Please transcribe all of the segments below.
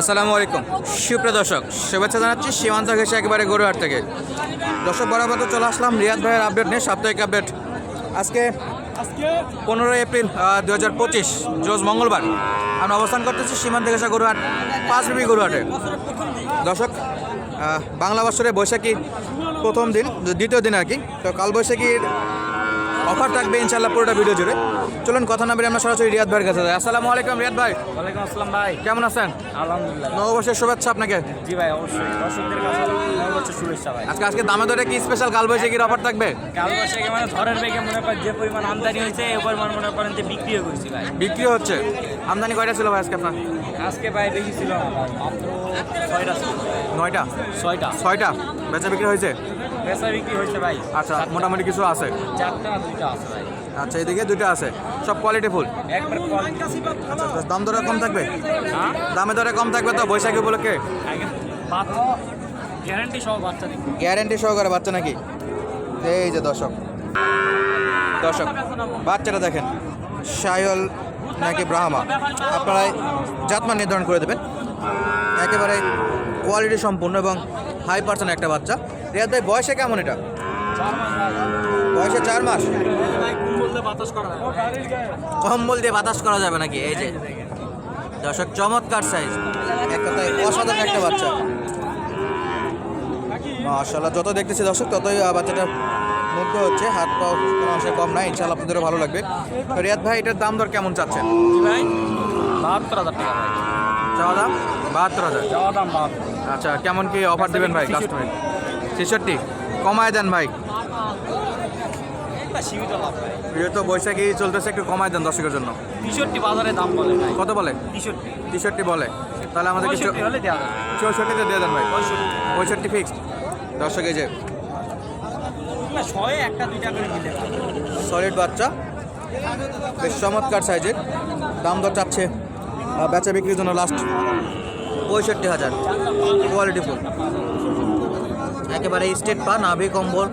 আসসালামু আলাইকুম। সুপ্রিয় দর্শক, শুভেচ্ছা জানাচ্ছি সীমান্ত ঘেসে একেবারে গরুহাট থেকে। দর্শক, বরাবর তো চলে আসলাম রিয়াদ ভাইয়ের আপডেট নিয়ে সাপ্তাহিক আপডেট আজকে পনেরোই এপ্রিল দু হাজার পঁচিশ, রোজ মঙ্গলবার। আমরা অবস্থান করতেছি সীমান্ত ঘেসা গরুহাট পাঁচ বিবি গরুহাটে। দর্শক বাংলা বছরে বৈশাখী প্রথম দিন, দ্বিতীয় দিন আর কি। তো কাল বৈশাখীর অফার থাকবে ইনশাল্লাহ পুরোটা ভিডিও জুড়ে। চলুন কথা না বেরিয়ে আমরা সরাসরি রিয়াদ ভাইয়ের কাছে যাই। আসসালামু আলাইকুম রিয়াদ ভাই। ওয়ালাইকুম আসসালাম ভাই। কেমন আছেন? আলহামদুলিল্লাহ। নববর্ষের শুভেচ্ছা আপনাকে। জি ভাই অবশ্যই। দর্শকদের কাছে নববর্ষের শুভেচ্ছা ভাই। আজকে আজকে দামে দরে কি স্পেশাল কাল বৈশাখীর অফার থাকবে? কাল বৈশাখে মানে ঝড়ের বেগে মনে করেন যে পরিমাণ আমদানি হয়েছে এ পরিমাণ মনে করেন যে বিক্রিও করছি ভাই। বিক্রি হচ্ছে। আমদানি কয়টা ছিল ভাই আজকে আপনার? আজকে ভাই বেশি ছিল মাত্র ছয়টা নয়টা? ছয়টা। ছয়টা? বেচা বিক্রি হয়েছে? বেচা বিক্রি হয়েছে ভাই। আচ্ছা মোটামুটি কিছু আছে? চারটা দুইটা আছে ভাই। আচ্ছা এদিকে দুটো আছে। সব কোয়ালিটি ফুল? quality। আচ্ছা দাম দরে কম থাকবে? দামে দরে কম থাকবে তো বৈশাখী উপলক্ষে? গ্যারান্টি সহ বাচ্চা গ্যারেন্টি সহকারে বাচ্চা নাকি? এই যে দর্শক। দর্শক বাচ্চাটা দেখেন। সায়ল নাকি ব্রাহ্মা? আপনারা জাতমান নির্ধারণ করে দেবেন। একেবারে কোয়ালিটি সম্পূর্ণ এবং হাই পার্সেন্ট একটা বাচ্চা। রিয়াদ ভাই বয়সে কেমন এটা? বয়সে চার মাস। কম্বল দিয়ে বাতাস করা যাবে নাকি? এই যে। দর্শক চমৎকার সাইজ এক কথায় অসাধারণ একটা বাচ্চা। মাশাল্লাহ যত দেখতেছি দর্শক ততই বাচ্চাটা মুগ্ধ হচ্ছে। হাত পা কোনো অংশে কম নাই ইনশাল্লাহ আপনাদেরও ভালো লাগবে। তো রিয়াদ ভাই এটার দাম দর কেমন চাচ্ছেন? ভাই বাহাত্তর হাজার টাকা। চাওয়া দাম? বাহাত্তর হাজার। দাম আচ্ছা কেমন কি অফার দেবেন ভাই কাস্টমার ছেষট্টি। কমায় দেন ভাই। তো বৈশাখী চলতেছে একটু কমায় দেন দর্শকের জন্য। তেষট্টি বাজারে দাম বলে কত বলে? তেষট্টি তেষট্টি বলে। তাহলে আমাদের চৌষট্টিতে দিয়ে দেন ভাই। পঁয়ষট্টি। ফিক্সড দর্শক এই যে সলিড বাচ্চা। বেশ চমৎকার সাইজের দাম দর চাচ্ছে। বেচা বিক্রির জন্য লাস্ট পঁয়ষট্টি হাজার। কোয়ালিটি ফুল একেবারে স্টেট পা নাভি কম্বল,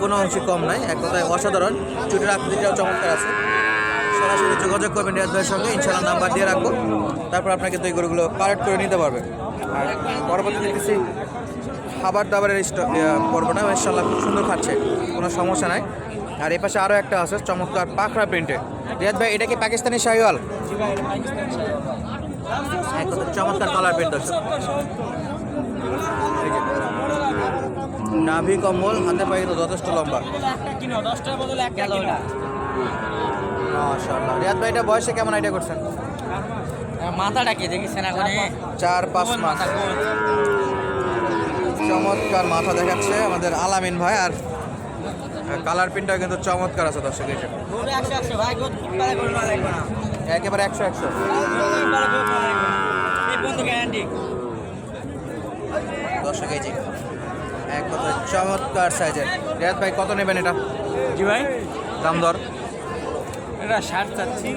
কোনো অংশে কম নাই, এক কথায় অসাধারণ। চুটির আকৃতিটাও চমৎকার আছে। সরাসরি যোগাযোগ করবেন রিয়াজ সঙ্গে ইনশাল্লাহ নাম্বার দিয়ে রাখব। তারপর আপনাকে তো এই গরুগুলো কালেক্ট করে নিতে পারবে। আর পরবর্তী দেখতেছি, খাবার দাবারের না ইনশাল্লাহ খুব সুন্দর খাচ্ছে, কোনো সমস্যা নাই। আর এই পাশে আরও একটা আছে, চমৎকার পাখরা প্রিন্টে রিয়াদ ভাই, এটা কি পাকিস্তানি শাহিওয়াল? চমৎকার কালার প্রিন্ট যে। নাভি কম্বল হাতে পায়ে যথেষ্ট লম্বা মাশাআল্লাহ রিয়াদ ভাই এটা বয়সে কেমন আইডিয়া করছেন মাথাটা কি দেখেছেন এখন চার পাঁচ মাস চমৎকার মাথা দেখাচ্ছে আমাদের আলামিন ভাই আর কালার প্রিন্টটা কিন্তু চমৎকার আছে দর্শক একেবারে একশো একশো দর্শক এই যে এক কথা চমৎকার সাইজের। রিয়াদ ভাই কত নেবেন এটা? জি ভাই। দাম দর? এটা ষাট চাচ্ছি।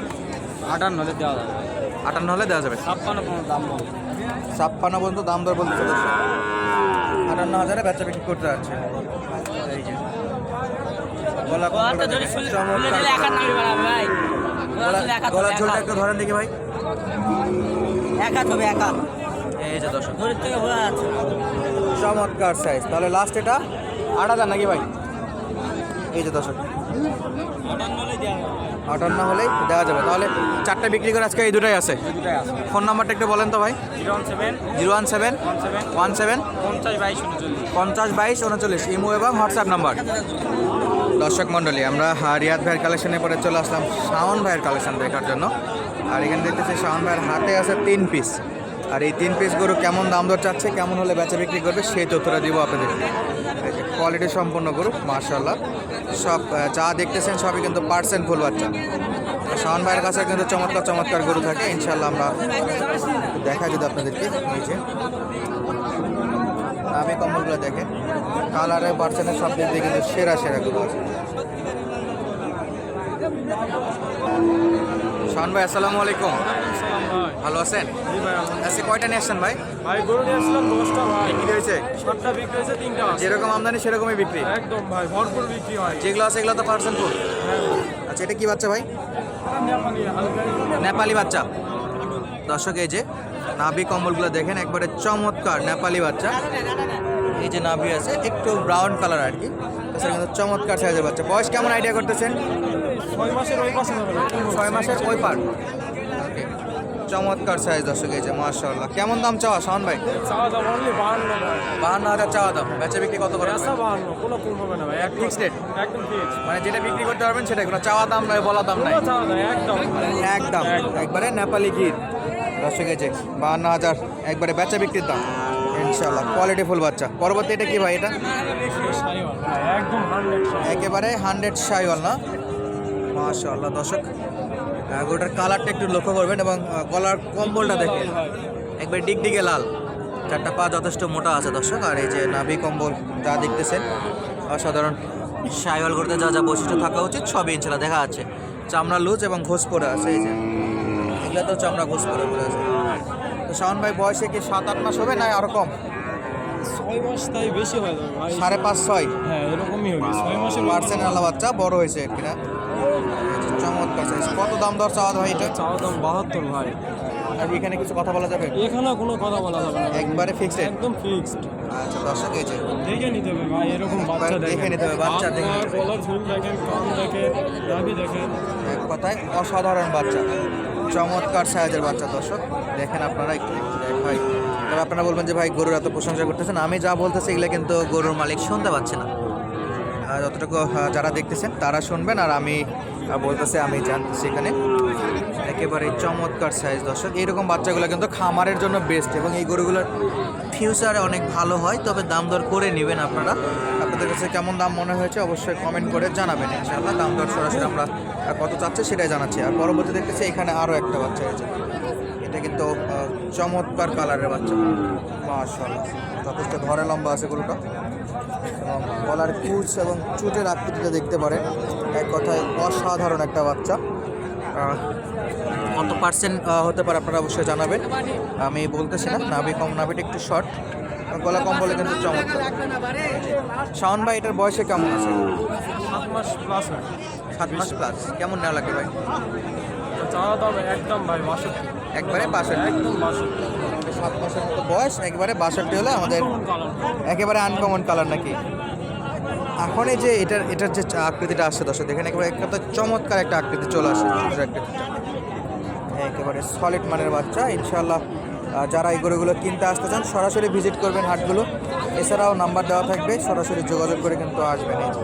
আটান্ন হলে দেওয়া যাবে। আটান্ন হলে দেওয়া যাবে? ছাপ্পান্ন কোনো দাম ছাপ্পান্ন পর্যন্ত দাম দর বলতেছে দর্শক আটান্ন হাজারে বাচ্চা বিক্রি করতে যাচ্ছে। এই যে। গলা- ঝোলটা একটু ধরেন দেখি ভাই। একা হবে একা যে দর্শক। চমৎকার সাইজ তাহলে লাস্ট এটা? আট হাজার নাকি ভাই? এই যে দর্শক। আটান্ন হলে দেওয়া যাবে হলেই দেওয়া যাবে। তাহলে চারটা বিক্রি করে আজকে এই দুটাই আছে। ফোন নাম্বারটা একটু বলেন তো ভাই। Zero one seven. One seven. পঞ্চাশ বাইশ উনচল্লিশ। ইমো এবং হোয়াটসঅ্যাপ নাম্বার। দর্শক মণ্ডলী আমরা রিয়াদ ভাইয়ের কালেকশনে পরে চলে আসলাম। শাওন ভাইয়ের কালেকশন দেখার জন্য। আর এখানে দেখতেছি শাওন ভাইয়ের হাতে আছে তিন পিস আর এই তিন পিস গরু কেমন দাম দর চাচ্ছে, কেমন হলে বেচা বিক্রি করবে, সেই তথ্যটা দিব আপনাদের। কোয়ালিটি সম্পন্ন গরু মার্শাল্লাহ সব যা দেখতেছেন সবই কিন্তু পার্সেন্ট ফুল বাচ্চা। শাওন ভাইয়ের কাছে কিন্তু চমৎকার চমৎকার গরু থাকে। ইনশাল্লাহ আমরা দেখাই যদি আপনাদেরকে নিচে দামি কম্বলগুলো দেখেন। কালারে পার্সেন্টের সব দিক দিয়ে কিন্তু সেরা সেরা গুলো আছে। শাহন ভাই, আসসালামু আলাইকুম। ভালো আছেন? আজকে কয়টা নিয়ে আসছেন ভাই? ভাই গরু নিয়ে আসলাম দশটা ভাই। বিক্রি হয়েছে? সাতটা বিক্রি হয়েছে তিনটা যেরকম আমদানি সেরকমই বিক্রি? একদম ভাই ভরপুর বিক্রি হয়। যেগুলো আছে এগুলো তো পার্সেন্ট ফুল। আচ্ছা এটা কি বাচ্চা ভাই? নেপালি বাচ্চা। দর্শক এই যে নাভি কম্বলগুলো দেখেন একবারে চমৎকার নেপালি বাচ্চা। এই যে নাভি আছে একটু ব্রাউন কালার আর কি। তাছাড়া কিন্তু চমৎকার সাইজের বাচ্চা। বয়স কেমন আইডিয়া করতেছেন? ছয় মাসের ওই পাশে ছয় মাসের ওই পার। চমৎকার সাইজ দর্শক এই যে মার্শাল্লাহ কেমন দাম চাওয়া শাওন ভাই? চাওয়া দাম অনলি বাহান্ন বাহান্ন হাজার চাওয়া দাম। বেচা বিক্রি কত করে? পেঁচা বাহান্ন কোনো কম হবে না ভাই এক Fixed? rate? একদম ফিক্স মানে যেটা বিক্রি করতে পারবেন সেটা কোনো চাওয়া দাম নয় বলা দাম নাই। একদম। একদম। একবারে নেপালি গির। দর্শক এই যে বাহান্ন হাজার একবারে বেচা বিক্রির দাম। ইনশাল্লাহ কোয়ালিটি ফুল বাচ্চা। পরবর্তী এটা কি ভাই এটা? একেবারে হান্ড্রেড শাইওয়াল না? মাশাআল্লাহ দর্শক। গোটার কালারটা একটু লক্ষ্য করবেন এবং গলার কম্বলটা দেখে একবার ডিগডিগে লাল। চারটা পা যথেষ্ট মোটা আছে দর্শক আর এই যে নাভি কম্বল যা দেখতেছেন অসাধারণ। শাইওয়াল করতে যা যা বৈশিষ্ট্য থাকা উচিত সবই ইনশাল্লাহ দেখা আছে। চামড়া লুজ এবং ঘোষ পরে আছে এই যে। এগুলো তো চামড়া ঘোষ পরে পরে আছে। তো শাওন ভাই বয়সে কি সাত আট মাস হবে না আরও কম? ছয় মাস তাই বেশি হয়ে সাড়ে পাঁচ ছয়? হ্যাঁ এরকমই হবে ছয় মাসের পার্সেন্ট আলা বাচ্চা বড় হয়েছে কিনা চমৎকার size। কত দাম দর চাওয়া ভাই এটা? চাওয়া দাম বাহাত্তর ভাই। আর এখানে কিছু কথা বলা যাবে? এখানে কোনো কথা বলা যাবে না একবারে ফিক্সড একদম ফিক্সড আচ্ছা দর্শক এই যে দেখে নিতে হবে ভাই এরকম বাচ্চা দেখে নিতে হবে, বাচ্চা দেখে কলার ঝুল দেখেন কান দেখেন নাভি দেখেন। এক কথায় অসাধারণ বাচ্চা চমৎকার সাইজের বাচ্চা দর্শক। দেখেন আপনারা একটু ভাই। তবে আপনারা বলবেন যে ভাই গরুর এত প্রশংসা করতেছেন। আমি যা বলতেছি এগুলো কিন্তু গরুর মালিক শুনতে পাচ্ছে না। আর যতটুকু যারা দেখতেছেন তারা শুনবেন। আর আমি বলতেছি, আমি এখানে একেবারে চমৎকার সাইজ দর্শক। এইরকম বাচ্চাগুলো কিন্তু খামারের জন্য বেস্ট এবং এই গরুগুলোর ফিউচারে অনেক ভালো হয়, তবে দাম দর করে নেবেন আপনারা। আপনাদের কাছে কেমন দাম মনে হয়েছে অবশ্যই কমেন্ট করে জানাবেন ইনশাআল্লাহ। দাম দর সরাসরি আমরা কত চাচ্ছে সেটাই জানাচ্ছি। আর পরবর্তী দেখতেছি এখানে আরও একটা বাচ্চা হয়েছে। এটা কিন্তু চমৎকার কালারের বাচ্চা। মাশাআল্লাহ। যথেষ্ট ধরে লম্বা আছে গরুটা। এবং গলার কুচ এবং চুটের আকৃতিটা দেখতে পারেন। এক কথায় অসাধারণ একটা বাচ্চা। কত পার্সেন্ট হতে পারে আপনারা অবশ্যই জানাবেন। আমি বলতেছি না নাভি কম নাভিটা একটু শর্ট গলা কম বলে কিন্তু চমৎকার। শাওন ভাই এটার বয়সে কেমন আছে? সাত মাস প্লাস সাত মাস প্লাস কেমন নেওয়া লাগে ভাই? চাওয়া দাম একদম ভাই বাষট্টি একবারে বাষট্টি একদম বাষট্টি সাত মাসের মতো বয়স, একেবারে বাষট্টি হলে আমাদের একেবারে আনকমন কালার নাকি এখন এই যে এটার এটার যে আকৃতিটা আসছে দর্শক, দেখেন একেবারে একটা তো চমৎকার একটা আকৃতি চলে আসে। একেবারে সলিড মানের বাচ্চা ইনশাল্লাহ যারা এই গরুগুলো কিনতে আসতে চান, সরাসরি ভিজিট করবেন হাটগুলো এছাড়াও নাম্বার দেওয়া থাকবে, সরাসরি যোগাযোগ করে কিন্তু আসবেন এই যে।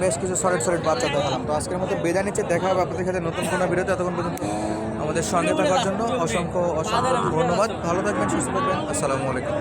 বেশ কিছু সলিড সলিড বাচ্চা দেখালাম তো আজকের মতো বেদা নিচ্ছে, দেখা হবে আপনাদের সাথে নতুন কোনো ভিডিওতে এতক্ষণ পর্যন্ত আমাদের সঙ্গে থাকার জন্য অসংখ্য অসংখ্য ধন্যবাদ। ভালো থাকবেন সুস্থ থাকবেন। আসসালামু আলাইকুম।